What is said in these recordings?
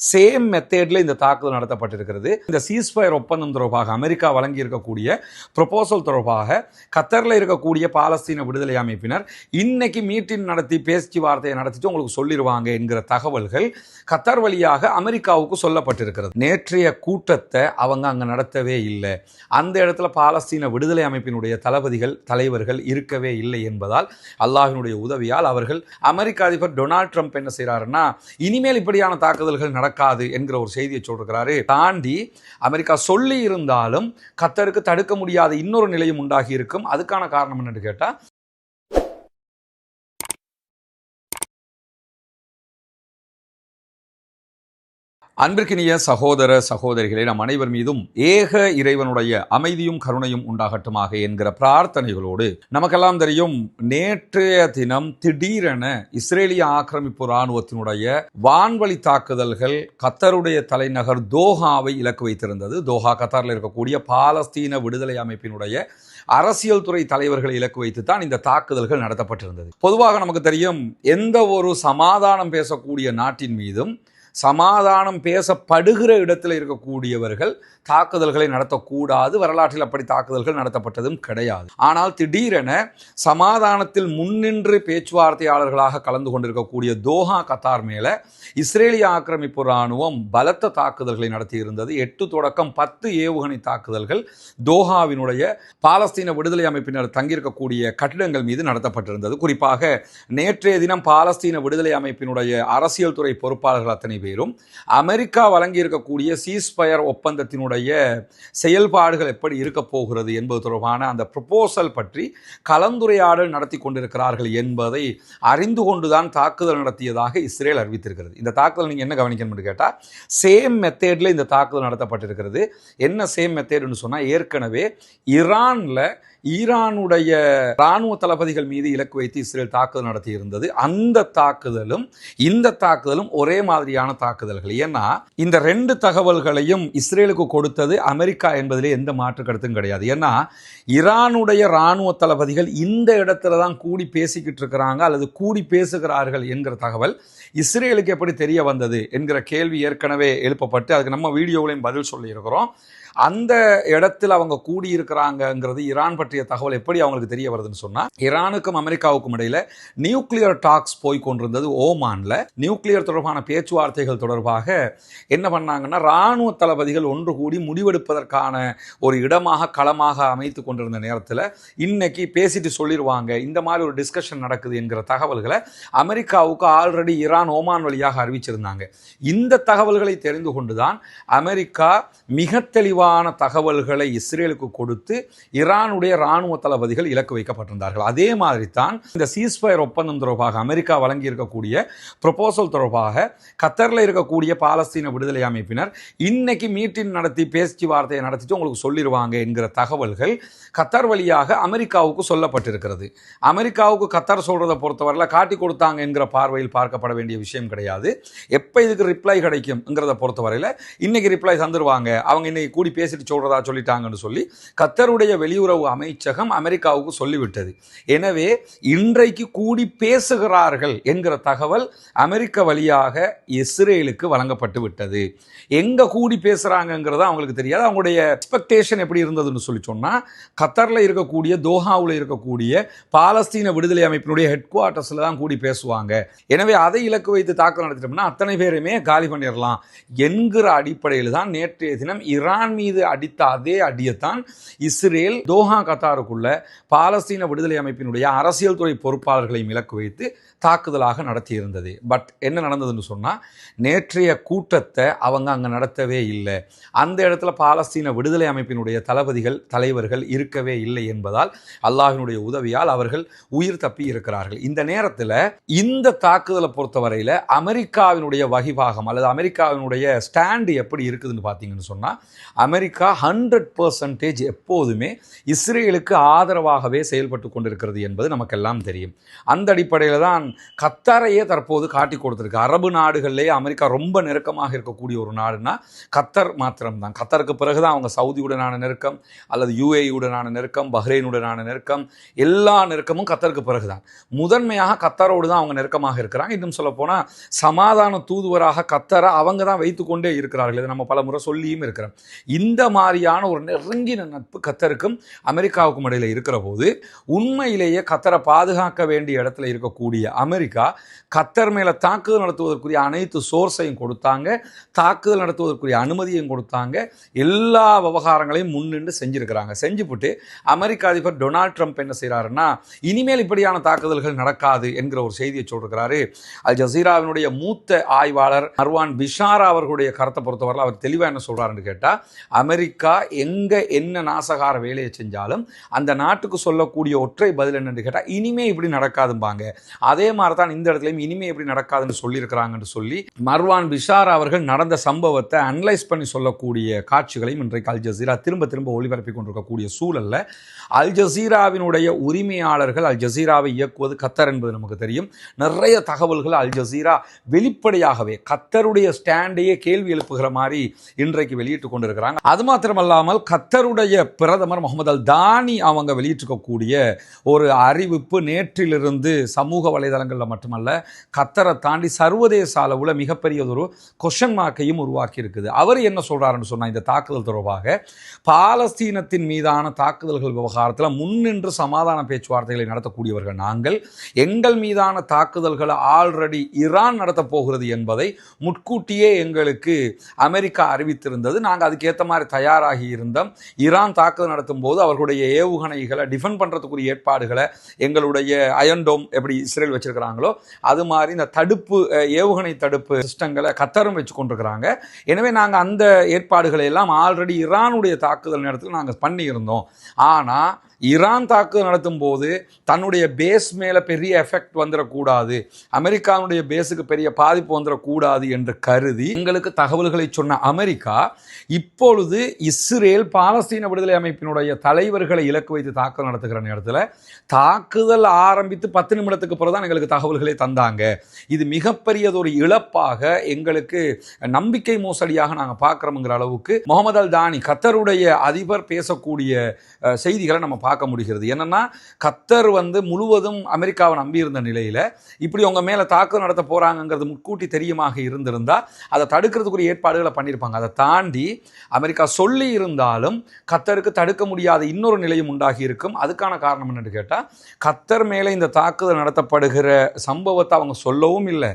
Same மெத்தேடில் இந்த தாக்குதல் நடத்தப்பட்டிருக்கிறது. இந்த சீஸ்ஃபயர் ஒப்பந்தம் தொடர்பாக அமெரிக்கா வழங்கி இருக்கக்கூடிய ப்ரொபோசல் தொடர்பாக கத்தரில் இருக்கக்கூடிய பாலஸ்தீன விடுதலை அமைப்பினர் இன்னைக்கு மீட்டிங் நடத்தி பேச்சுவார்த்தையை நடத்திட்டு உங்களுக்கு சொல்லிடுவாங்க என்கிற தகவல்கள் கத்தர் வழியாக அமெரிக்காவுக்கு சொல்லப்பட்டிருக்கிறது. நேற்றைய கூட்டத்தை அவங்க அங்கே நடத்தவே இல்லை. அந்த இடத்துல பாலஸ்தீன விடுதலை அமைப்பினுடைய தளபதிகள் தலைவர்கள் இருக்கவே இல்லை என்பதால் அல்லாஹினுடைய உதவியால் அவர்கள் அமெரிக்க அதிபர் டொனால்ட் ட்ரம்ப் என்ன செய்கிறாருன்னா இனிமேல் இப்படியான தாக்குதல்கள் நடக்காது என்கிற ஒரு செய்தியை சொல்றாரு. தாண்டி அமெரிக்கா சொல்லி இருந்தாலும் கத்தருக்கு தடுக்க முடியாத இன்னொரு நிலையும் உண்டாகி இருக்கும். அதுக்கான காரணம் என்னன்னு கேட்டால் அன்பிற்கினிய சகோதர சகோதரிகளே நம் அனைவர் மீதும் ஏக இறைவனுடைய அமைதியும் கருணையும் உண்டாகட்டுமாக என்கிற பிரார்த்தனைகளோடு நமக்கெல்லாம் தெரியும் நேற்றைய தினம் திடீரென இஸ்ரேலிய ஆக்கிரமிப்பு இராணுவத்தினுடைய வான்வழி தாக்குதல்கள் கத்தருடைய தலைநகர் தோஹாவை இலக்கு வைத்திருந்தது. தோஹா கத்தாரில் இருக்கக்கூடிய பாலஸ்தீன விடுதலை அமைப்பினுடைய அரசியல் துறை தலைவர்களை இலக்கு வைத்து தான் இந்த தாக்குதல்கள் நடத்தப்பட்டிருந்தது. பொதுவாக நமக்கு தெரியும் எந்த ஒரு சமாதானம் பேசக்கூடிய நாட்டின் மீதும் சமாதானம் பேசப்படுகிற இடத்தில் இருக்கக்கூடியவர்கள் தாக்குதல்களை நடத்தக்கூடாது. வரலாற்றில் அப்படி தாக்குதல்கள் நடத்தப்பட்டதும் கிடையாது. ஆனால் திடீரென சமாதானத்தில் முன்னின்று பேச்சுவார்த்தையாளர்களாக கலந்து கொண்டிருக்கக்கூடிய தோஹா கத்தார் மேலே இஸ்ரேலிய ஆக்கிரமிப்பு இராணுவம் பலத்த தாக்குதல்களை நடத்தியிருந்தது. எட்டு தொடக்கம் பத்து ஏவுகணை தாக்குதல்கள் தோஹாவினுடைய பாலஸ்தீன விடுதலை அமைப்பினர் தங்கியிருக்கக்கூடிய கட்டிடங்கள் மீது நடத்தப்பட்டிருந்தது. குறிப்பாக நேற்றைய தினம் பாலஸ்தீன விடுதலை அமைப்பினுடைய அரசியல் துறை பொறுப்பாளர்கள் அத்தனை பேரும். அமெரிக்கா வழங்கியிருக்கக்கூடிய சீஸ்பயர் ஒப்பந்தத்தினுடைய செயல்பாடுகள் எப்படி இருக்க போகிறது என்பது தொடர்பான அந்த ப்ரொபோசல் பற்றி கலந்துரையாடல் நடத்தி கொண்டிருக்கிறார்கள் என்பதை அறிந்து கொண்டுதான் தாக்குதல் நடத்தியதாக இஸ்ரேல் அறிவித்திருக்கிறது. இந்த தாக்குதல் நீங்கள் என்ன கவனிக்கணும்னு கேட்டால் சேம் மெத்தேடில் இந்த தாக்குதல் நடத்தப்பட்டிருக்கிறது. என்ன சேம் மெத்தேடுன்னு சொன்னால் ஏற்கனவே ஈரானில் ஈரானுடைய இராணுவ தளபதிகள் மீது இலக்கு வைத்து இஸ்ரேல் தாக்குதல் நடத்தியிருந்தது. அந்த தாக்குதலும் இந்த தாக்குதலும் ஒரே மாதிரியான தாக்குதல்கள். ஏன்னா இந்த ரெண்டு தகவல்களையும் இஸ்ரேலுக்கு கொடுத்தது அமெரிக்கா என்பதிலே எந்த மாற்று கருத்தும் கிடையாது. ஏன்னா ஈரானுடைய இராணுவ தளபதிகள் இந்த இடத்துல தான் கூடி பேசிக்கிட்டு இருக்கிறாங்க அல்லது கூடி பேசுகிறார்கள் என்கிற தகவல் இஸ்ரேலுக்கு எப்படி தெரிய வந்தது என்கிற கேள்வி ஏற்கனவே எழுப்பப்பட்டு அதுக்கு நம்ம வீடியோவிலையும் பதில் சொல்லியிருக்கிறோம். அந்த இடத்தில் அவங்க கூடி இருக்கிறாங்கங்கிறது ஈரான் பற்றிய தகவல் எப்படி அவங்களுக்கு தெரிய வருதுன்னு சொன்னால் ஈரானுக்கும் அமெரிக்காவுக்கும் இடையில நியூக்ளியர் டாக்ஸ் போய் கொண்டிருந்தது ஓமானில். நியூக்ளியர் தொடர்பான பேச்சுவார்த்தைகள் தொடர்பாக என்ன பண்ணாங்கன்னா ராணுவ தளபதிகள் ஒன்று கூடி முடிவெடுப்பதற்கான ஒரு இடமாக களமாக அமைத்து கொண்டிருந்த நேரத்தில் இன்னைக்கு பேசிட்டு சொல்லிடுவாங்க இந்த மாதிரி ஒரு டிஸ்கஷன் நடக்குது என்கிற தகவல்களை அமெரிக்காவுக்கு ஆல்ரெடி ஈரான் ஓமான் வழியாக அறிவிச்சிருந்தாங்க. இந்த தகவல்களை தெரிந்து கொண்டுதான் அமெரிக்கா மிக தெளிவான தகவல்களை இஸ்ரேலுக்கு கொடுத்து ஈரானுடைய இராணுவ தளபதிகள் இலக்கு வைக்கப்பட்டிருந்தார்கள். அதே மாதிரி தான் இந்த சீஸ்பயர் ஒப்பந்தம் தொடர்பாக அமெரிக்கா வழங்கி இருக்கக்கூடிய ப்ரொபோசல் தொடர்பாக கத்தரில் இருக்கக்கூடிய பாலஸ்தீன விடுதலை அமைப்பினர் இன்னைக்கு மீட்டிங் நடத்தி பேச்சுவார்த்தையை நடத்திட்டு உங்களுக்கு சொல்லிடுவாங்க என்கிற தகவல்கள் கத்தர் வழியாக அமெரிக்காவுக்கு சொல்லப்பட்டிருக்கிறது. அமெரிக்காவுக்கு கத்தர் சொல்றதை பொறுத்தவரையில் காட்டி கொடுத்தாங்க என்கிற பார்வையில் பார்க்கப்பட வேண்டிய விஷயம் கிடையாது. எப்போ இதுக்கு ரிப்ளை கிடைக்கும்ங்கிறத பொறுத்தவரையில் இன்னைக்கு ரிப்ளை தந்துருவாங்க. அவங்க இன்னைக்கு கூடி பேசிட்டு சொல்கிறதா சொல்லிட்டாங்கன்னு சொல்லி கத்தருடைய வெளியுறவு அமைச்சகம் அமெரிக்காவுக்கு சொல்லிவிட்டது. எனவே இன்றைக்கு கூடி பேசுகிறார்கள் என்கிற தகவல் அமெரிக்க வழியாக இஸ்ரேலுக்கு வழங்கப்பட்டு விட்டது. எங்கே கூடி பேசுகிறாங்கங்கிறது அவங்களுக்கு தெரியாது. அவங்களுடைய எக்ஸ்பெக்டேஷன் எப்படி இருந்ததுன்னு சொல்லி சொன்னால் கத்தரில் இருக்கக்கூடிய தோஹாவில் இருக்கக்கூடிய பாலஸ்தீன விடுதலை அமைப்பினுடைய ஹெட் குவார்ட்டர்ஸில் தான் கூடி பேசுவாங்க. எனவே அதை இலக்கு வைத்து தாக்குதல் நடத்திட்டோம்னா அத்தனை பேருமே காலி பண்ணிடலாம் என்கிற அடிப்படையில் தான் நேற்றைய தினம் ஈரான் மீது அடித்த அதே அடியைத்தான் இஸ்ரேல் தோஹா கத்தாருக்குள்ள பாலஸ்தீன விடுதலை அமைப்பினுடைய அரசியல் துறை பொறுப்பாளர்களையும் இலக்கு வைத்து தாக்குதலாக நடத்தியிருந்தது. பட் என்ன நடந்ததுன்னு சொன்னால் நேற்றைய கூட்டத்தை அவங்க அங்கே நடத்தவே இல்லை. அந்த இடத்துல பாலஸ்தீன விடுதலை அமைப்பினுடைய தளபதிகள் தலைவர்கள் இருக்கவே இல்லை என்பதால் அல்லாஹினுடைய உதவியால் அவர்கள் உயிர் தப்பி இருக்கிறார்கள். இந்த நேரத்தில் இந்த தாக்குதலை பொறுத்தவரையில் அமெரிக்காவினுடைய வகிபாகம் அல்லது அமெரிக்காவினுடைய ஸ்டாண்டு எப்படி இருக்குதுன்னு பார்த்தீங்கன்னு சொன்னால் அமெரிக்கா ஹண்ட்ரட் பர்சன்டேஜ் எப்போதுமே இஸ்ரேலுக்கு ஆதரவாகவே செயல்பட்டு கொண்டிருக்கிறது என்பது நமக்கெல்லாம் தெரியும். அந்த அடிப்படையில் தான் கத்தாரையே தற்போது காட்டி கொடுத்துருக்கு. அரபு நாடுகள்லேயே அமெரிக்கா ரொம்ப நெருக்கமாக இருக்கக்கூடிய ஒரு நாடுனா கத்தர் மாத்திரம்தான். கத்தருக்கு பிறகு தான் அவங்க சவுதியுடனான நெருக்கம் அல்லது யுஏயுடனான நெருக்கம் பஹ்ரைனுடனான நெருக்கம் எல்லா நெருக்கமும் கத்தருக்கு பிறகுதான். முதன்மையாக கத்தரோடு தான் அவங்க நெருக்கமாக இருக்கிறாங்க. இன்னும் சொல்லப்போனால் சமாதான தூதுவராக கத்தரை அவங்க தான் வைத்துக்கொண்டே இருக்கிறார்கள். இதை நம்ம பல முறை சொல்லியும் இருக்கிறோம். இந்த மாதிரியான ஒரு நெருங்கின நட்பு கத்தருக்கும் அமெரிக்காவுக்கும் இடையில் இருக்கிற போது உண்மையிலேயே கத்தரை பாதுகாக்க வேண்டிய இடத்துல இருக்கக்கூடிய அமெரிக்கா கத்தர் மேலே தாக்குதல் நடத்துவதற்குரிய அனைத்து சோர்ஸையும் கொடுத்தாங்க தாக்குதல் நடத்துவதற்குரிய அனுமதியும் கொடுத்தாங்க எல்லா விவகாரங்களையும் முன்னின்று செஞ்சுருக்கிறாங்க. செஞ்சுவிட்டு அமெரிக்க அதிபர் டொனால்ட் ட்ரம்ப் என்ன செய்கிறாருன்னா இனிமேல் இப்படியான தாக்குதல்கள் நடக்காது என்கிற ஒரு செய்தியை சொல்லிருக்கிறாரு. அல் ஜசீராவினுடைய மூத்த ஆய்வாளர் அர்வான் பிஷாரா அவர்களுடைய கருத்தை பொறுத்தவரை அவர் தெளிவாக என்ன சொல்கிறாருன்னு கேட்டால் அமெரிக்கா எங்கே என்ன நாசகார வேலையை செஞ்சாலும் அந்த நாட்டுக்கு சொல்லக்கூடிய ஒற்றை பதில் என்னென்னு கேட்டால் இனிமே இப்படி நடக்காதும்பாங்க. அதே மாதிரி தான் இந்த இடத்துலையும் இனிமே இப்படி நடக்காதுன்னு சொல்லியிருக்கிறாங்கன்னு சொல்லி மர்வான் பிஷார் அவர்கள் நடந்த சம்பவத்தை அனலைஸ் பண்ணி சொல்லக்கூடிய காட்சிகளையும் இன்றைக்கு அல் ஜசீரா திரும்ப திரும்ப ஒளிபரப்பி கொண்டிருக்கக்கூடிய சூழலில் அல் ஜசீராவினுடைய உரிமையாளர்கள் அல் ஜசீராவை இயக்குவது கத்தர் என்பது நமக்கு தெரியும். நிறைய தகவல்கள் அல் ஜசீரா வெளிப்படையாகவே கத்தருடைய ஸ்டாண்டையே கேள்வி எழுப்புகிற மாதிரி இன்றைக்கு வெளியிட்டு கொண்டிருக்கிறாங்க. அது மாத்திரமல்லாமல் கத்தருடைய பிரதமர் முகமது அல் தானி அவங்க வெளியிட்டிருக்கக்கூடிய ஒரு அறிவிப்பு நேற்றிலிருந்து சமூக வலைதளங்களில் மட்டுமல்ல கத்தரை தாண்டி சர்வதேச அளவில் மிகப்பெரியதொரு கொஷன் மார்க்கையும் உருவாக்கி இருக்குது அவர் என்ன சொல்றாருன்னு சொன்னால் இந்த தாக்குதல் தொடர்பாக பாலஸ்தீனத்தின் மீதான தாக்குதல்கள் விவகாரத்தில் முன்னின்று சமாதான பேச்சுவார்த்தைகளை நடத்தக்கூடியவர்கள் நாங்கள் எங்கள் மீதான தாக்குதல்களை ஆல்ரெடி ஈரான் நடத்தப் போகிறது என்பதை முட்கூட்டியே எங்களுக்கு அமெரிக்கா அறிவித்திருந்தது. நாங்கள் அதுக்கேற்ற மாதிரி தயாராகி இருந்தோம். ஈரான் தாக்குதல் நடத்தும் போது அவர்களுடைய ஏவுகணைகளை டிஃபெண்ட் பண்ணுறதுக்குரிய ஏற்பாடுகளை எங்களுடைய அயன்டோம் எப்படி இஸ்ரேல் வச்சிருக்கிறாங்களோ அது மாதிரி இந்த தடுப்பு ஏவுகணை தடுப்பு சிஸ்டங்களை கத்தரும் வச்சு கொண்டிருக்கிறாங்க. எனவே நாங்கள் அந்த ஏற்பாடுகளை எல்லாம் ஆல்ரெடி ஈரானுடைய தாக்குதல் நேரத்தில் நாங்கள் பண்ணியிருந்தோம். ஆனால் ஈரான் தாக்குதல் நடத்தும் போது தன்னுடைய பேஸ் மேலே பெரிய எஃபெக்ட் வந்துடக்கூடாது அமெரிக்காவுடைய பேஸுக்கு பெரிய பாதிப்பு வந்துடக்கூடாது என்று கருதி எங்களுக்கு தகவல்களை சொன்ன அமெரிக்கா இப்பொழுது இஸ்ரேல் பாலஸ்தீன விடுதலை அமைப்பினுடைய தலைவர்களை இலக்கு வைத்து தாக்குதல் நடத்துகிற நேரத்தில் தாக்குதல் ஆரம்பித்து பத்து நிமிடத்துக்கு பிறகு தான் எங்களுக்கு தகவல்களை தந்தாங்க. இது மிகப்பெரியதொரு இழப்பாக எங்களுக்கு நம்பிக்கை மோசடியாக நாங்கள் பார்க்குறோங்கிற அளவுக்கு முகமது அல் தானி கத்தருடைய அதிபர் பேசக்கூடிய செய்திகளை நம்ம பார்க்க முடிகிறது. என்னென்னா கத்தர் வந்து முழுவதும் அமெரிக்காவை நம்பியிருந்த நிலையில் இப்படி உங்கள் மேலே தாக்குதல் நடத்த போகிறாங்கங்கிறது முன்கூட்டி தெரியுமாக இருந்திருந்தால் அதை தடுக்கிறதுக்குரிய ஏற்பாடுகளை பண்ணியிருப்பாங்க. அதை தாண்டி அமெரிக்கா சொல்லி இருந்தாலும் கத்தருக்கு தடுக்க முடியாத இன்னொரு நிலையும் உண்டாகி இருக்கும். அதுக்கான காரணம் என்னென்னு கேட்டால் கத்தர் மேலே இந்த தாக்குதல் நடத்தப்படுகிற சம்பவத்தை அவங்க சொல்லவும் இல்லை.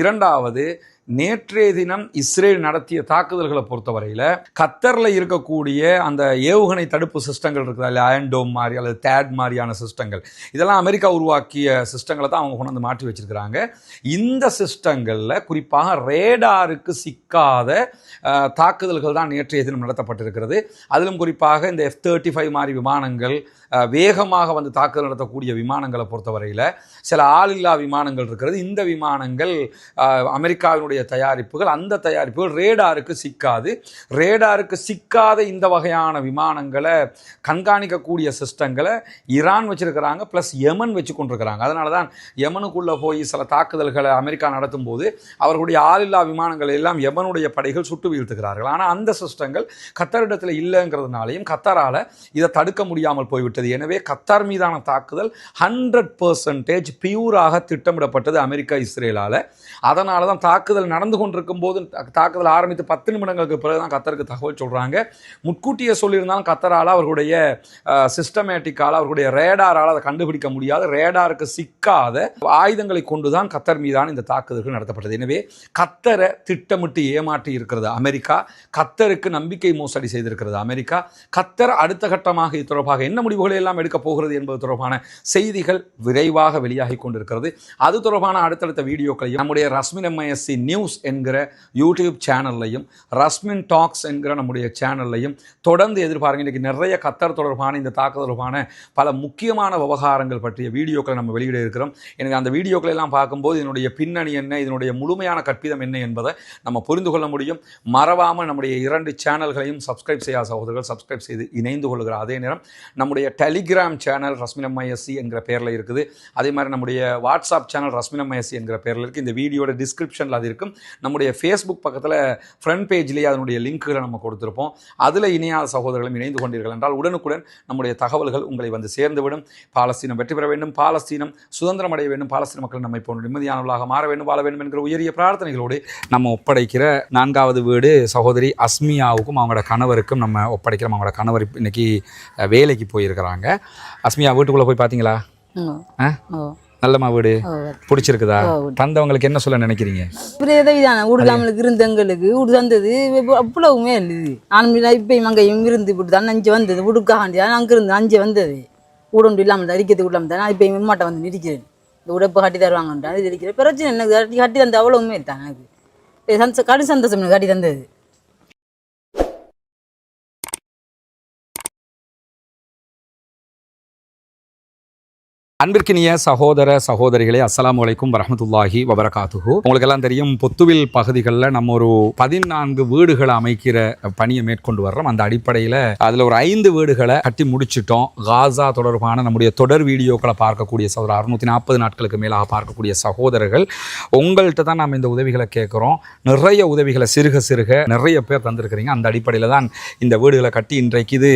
இரண்டாவது நேற்றைய தினம் இஸ்ரேல் நடத்திய தாக்குதல்களை பொறுத்தவரையில் கத்தரில் இருக்கக்கூடிய அந்த ஏவுகணை தடுப்பு சிஸ்டங்கள் இருக்குது? அல்ல அயன்டோம் மாதிரி அல்லது தேட் மாதிரியான சிஸ்டங்கள். இதெல்லாம் அமெரிக்கா உருவாக்கிய சிஸ்டங்களை தான் அவங்க கொண்டு வந்து மாற்றி வச்சிருக்கிறாங்க. இந்த சிஸ்டங்களில் குறிப்பாக ரேடாருக்கு சிக்காத தாக்குதல்கள் தான் நேற்றைய தினம் நடத்தப்பட்டிருக்கிறது. அதிலும் குறிப்பாக இந்த எஃப் தேர்ட்டி ஃபைவ் மாதிரி விமானங்கள் வேகமாக வந்து தாக்குதல் நடத்தக்கூடிய விமானங்களை பொறுத்தவரையில் சில ஆளில்லா விமானங்கள் இருக்கிறது. இந்த விமானங்கள் அமெரிக்காவினுடைய தயாரிப்புகள் அந்த தயாரிப்புகள் ரேடாருக்கு சிக்காது. ரேடாருக்கு சிக்காத இந்த வகையான விமானங்களை கண்காணிக்கக்கூடிய சிஸ்டங்களை ஈரான் வச்சுருக்கிறாங்க ப்ளஸ் யமன் வச்சு கொண்டிருக்கிறாங்க. அதனால தான் யமனுக்குள்ளே போய் சில தாக்குதல்களை அமெரிக்கா நடத்தும் போது அவர்களுடைய ஆளில்லா விமானங்கள் எல்லாம் யமனுடைய படைகள் சுட்டு வீழ்த்துகிறார்கள். ஆனால் அந்த சிஸ்டங்கள் கத்தரிடத்தில் இல்லைங்கிறதுனாலையும் கத்தரால் இதை தடுக்க முடியாமல் போய்விட்டது எனவே கத்தார் மீதான தாக்குதல் ஹண்ட்ரட் பர்சன்டேஜ் பியூராக திட்டமிடப்பட்டது அமெரிக்கா இஸ்ரேலால். அதனால தான் தாக்குதல் நடந்து கொண்டிருக்கும் போது தாக்குதல் ஆரம்பித்து பத்து நிமிடங்களுக்கு பிறகு தான் கத்தருக்கு தகவல் சொல்கிறாங்க முன்கூட்டியே சொல்லியிருந்தாலும் கத்தரால் அவர்களுடைய சிஸ்டமேட்டிக்கால் அவர்களுடைய ரேடாரால் அதை கண்டுபிடிக்க முடியாது. ரேடாருக்கு சிக்காத ஆயுதங்களை கொண்டு தான் கத்தர் மீதான இந்த தாக்குதல்கள் நடத்தப்பட்டது. எனவே கத்தரை திட்டமிட்டு ஏமாற்றி இருக்கிறது அமெரிக்கா. கத்தருக்கு நம்பிக்கை மோசடி செய்திருக்கிறது அமெரிக்கா. கத்தர் அடுத்த கட்டமாக இது தொடர்பாக என்ன முடிவு முடிவுகளை எல்லாம் எடுக்கப் போகிறது என்பது தொடர்பான செய்திகள் விரைவாக வெளியாகி கொண்டிருக்கிறது. அது தொடர்பான அடுத்தடுத்த வீடியோக்களையும் நம்முடைய ரஸ்மின் எம்ஐஎஸ்சி நியூஸ் என்கிற யூடியூப் சேனல்லையும் ரஸ்மின் டாக்ஸ் என்கிற நம்முடைய சேனல்லையும் தொடர்ந்து எதிர்பாருங்க. இன்றைக்கி நிறைய கத்தர் தொடர்பான இந்த தாக்குதல் தொடர்பான பல முக்கியமான விவகாரங்கள் பற்றிய வீடியோக்களை நம்ம வெளியிட இருக்கிறோம். எனக்கு அந்த வீடியோக்களை எல்லாம் பார்க்கும்போது இதனுடைய பின்னணி என்ன இதனுடைய முழுமையான கற்பிதம் என்ன என்பதை நம்ம புரிந்து கொள்ள முடியும். மறவாமல் நம்முடைய இரண்டு சேனல்களையும் சப்ஸ்கிரைப் செய்யாத சகோதரர்கள் சப்ஸ்கிரைப் செய்து இணைந்து கொள்கிற அதே நேரம் நம்முடைய டெலிகிராம் சேனல் ரஸ்மினம் ஐஎஸ்சி என்கிற பேரில் இருக்குது. அதே மாதிரி நம்முடைய வாட்ஸ்அப் சேனல் ரஸ்மினம் ஐஎஸ்சி என்கிற பேரில் இருக்குது இந்த வீடியோட டிஸ்கிரிப்ஷனில் அது இருக்கும். நம்முடைய ஃபேஸ்புக் பக்கத்தில் ஃப்ரண்ட் பேஜ்லேயே அதனுடைய லிங்க்குகளை நம்ம கொடுத்துருப்போம். அதில் இணையாத சகோதரர்களும் இணைந்து கொண்டீர்கள் என்றால் உடனுக்குடன் நம்முடைய தகவல்கள் உங்களை வந்து சேர்ந்துவிடும். பாலஸ்தீனம் வெற்றி பெற வேண்டும். பாலஸ்தீனம் சுதந்திரம் அடைய வேண்டும். பாலஸ்தீன மக்கள் நம்மை போன்ற நிம்மதியானவர்களாக மாற வேண்டும் வாழ வேண்டும் என்கிற உயரிய பிரார்த்தனைகளோடு நம்ம ஒப்படைக்கிற நான்காவது வீடு சகோதரி அஸ்மியாவுக்கும் அவங்களோட கணவருக்கும் நம்ம ஒப்படைக்கிறோம். அவங்களோட கணவர் இன்னைக்கு வேலைக்கு போயிருக்கிறார். போயிருக்கிறாங்க அஸ்மியா வீட்டுக்குள்ளே போய் பார்த்தீங்களா ஆ? ஓ நல்லம்மா வீடு? பிடிச்சிருக்குதா. தந்தவங்களுக்கு என்ன சொல்ல நினைக்கிறீங்க? இப்படி உதவிதானே விடுதாமலுக்கு இருந்தவங்களுக்கு வீடு தந்தது அவ்வளவுமே இல்லது நானும் இப்பயும் அங்கேயும் இருந்து இப்படி தான் அஞ்சு வந்தது விடுக்காண்டி அங்கே இருந்து அஞ்சு வந்தது. ஒன்று இல்லாமல் தான் அடிக்கிறது இல்லாமல் தான் நான் இப்போ இம்மாட்ட வந்து நிற்கிறேன். இந்த உடப்பு கட்டி தருவாங்கன்ட்டு அது இருக்கிறேன் பிரச்சனை எனக்கு கட்டி கட்டி தந்த அவ்வளவுமே தான் எனக்கு. இது சந்த கடு சந்தோஷம் எனக்கு கட்டி தந்தது. அன்பிற்கினிய சகோதர சகோதரிகளே அஸ்ஸலாமு அலைக்கும் வரமத்துல்லாஹி வபரகாத்துகு உங்களுக்கு எல்லாம் தெரியும் பொத்துவில் பகுதிகளில் நம்ம ஒரு பதினான்கு வீடுகளை அமைக்கிற பணியை மேற்கொண்டு வர்றோம். அந்த அடிப்படையில் அதில் ஒரு ஐந்து வீடுகளை கட்டி முடிச்சிட்டோம். காசா தொடர்பான நம்முடைய தொடர் வீடியோக்களை பார்க்கக்கூடிய சகோதரர் அறுநூத்தி நாற்பது நாட்களுக்கு மேலாக பார்க்கக்கூடிய சகோதரர்கள் உங்கள்கிட்ட தான் நம்ம இந்த உதவிகளை கேட்குறோம். நிறைய உதவிகளை சிறுக சிறுக நிறைய பேர் தந்திருக்கிறீங்க. அந்த அடிப்படையில் தான் இந்த வீடுகளை கட்டி இன்றைக்கு இது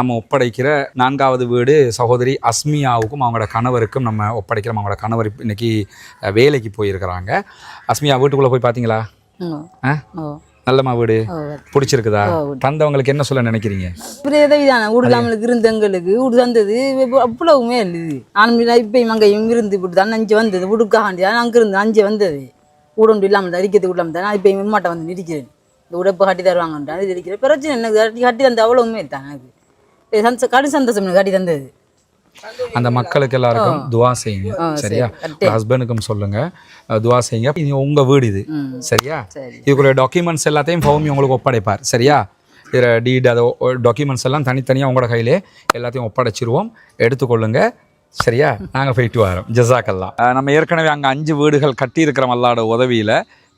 நம்ம ஒப்படைக்கிற நான்காவது வீடு சகோதரி அஸ்மியாவுக்கும் அவங்களோட கணவருக்கும் நம்ம ஒப்படைக்கிறோம். அவங்களோட கணவர் இன்னைக்கு வேலைக்கு போயிருக்கிறாங்க. அஸ்மியா வீட்டுக்குள்ளே போய் பார்த்தீங்களா ஆ? நல்லம்மா வீடு. பிடிச்சிருக்குதா. தந்தவங்களுக்கு என்ன சொல்ல நினைக்கிறீங்க? விடுதாமலுக்கு இருந்தவங்களுக்கு வீடு தந்தது அவ்வளவுமே இல்லது நானும் இப்பயும் அங்கேயும் இருந்து இப்படி தான் அஞ்சு வந்தது விடுக்காண்டி அங்கே இருந்து அஞ்சு வந்தது. ஒன்று இல்லாமல் தான் அடிக்கிறது இல்லாமல் தான் இப்போ இம்மாட்ட வந்து நிற்கிறேன் இந்த உடப்பு கட்டி தருவாங்கன்ட்டு அது இருக்கிறேன் பிரச்சனை எனக்கு கட்டி கட்டி தந்த அவ்வளவுமே தான் எனக்கு இது கடு சந்தோஷம் எனக்கு கட்டி தந்தது. அந்த மக்களுக்கு எல்லாருக்கும் துவா செய்யுங்க சரியா? சரி. ஹஸ்பண்டுக்கும் சொல்லுங்க. துவா செய்யுங்க. இது உங்க வீடு இது சரியா? சரி. இதுக்குரிய டாக்குமெண்ட்ஸ் எல்லாத்தையும் ஃபௌமி உங்களுக்கு ஒப்படைப்பார் சரியா? இதில் டீட் அதை டாக்குமெண்ட்ஸ் எல்லாம் தனித்தனியாக உங்களோட கையிலே எல்லாத்தையும் ஒப்படைச்சிருவோம். எடுத்துக்கொள்ளுங்க சரியா? நாங்கள் போயிட்டு வரோம். ஜசாக்கல்லாம் நம்ம ஏற்கனவே அங்கே அஞ்சு வீடுகள் கட்டியிருக்கிறோம் அல்லாட உதவியில்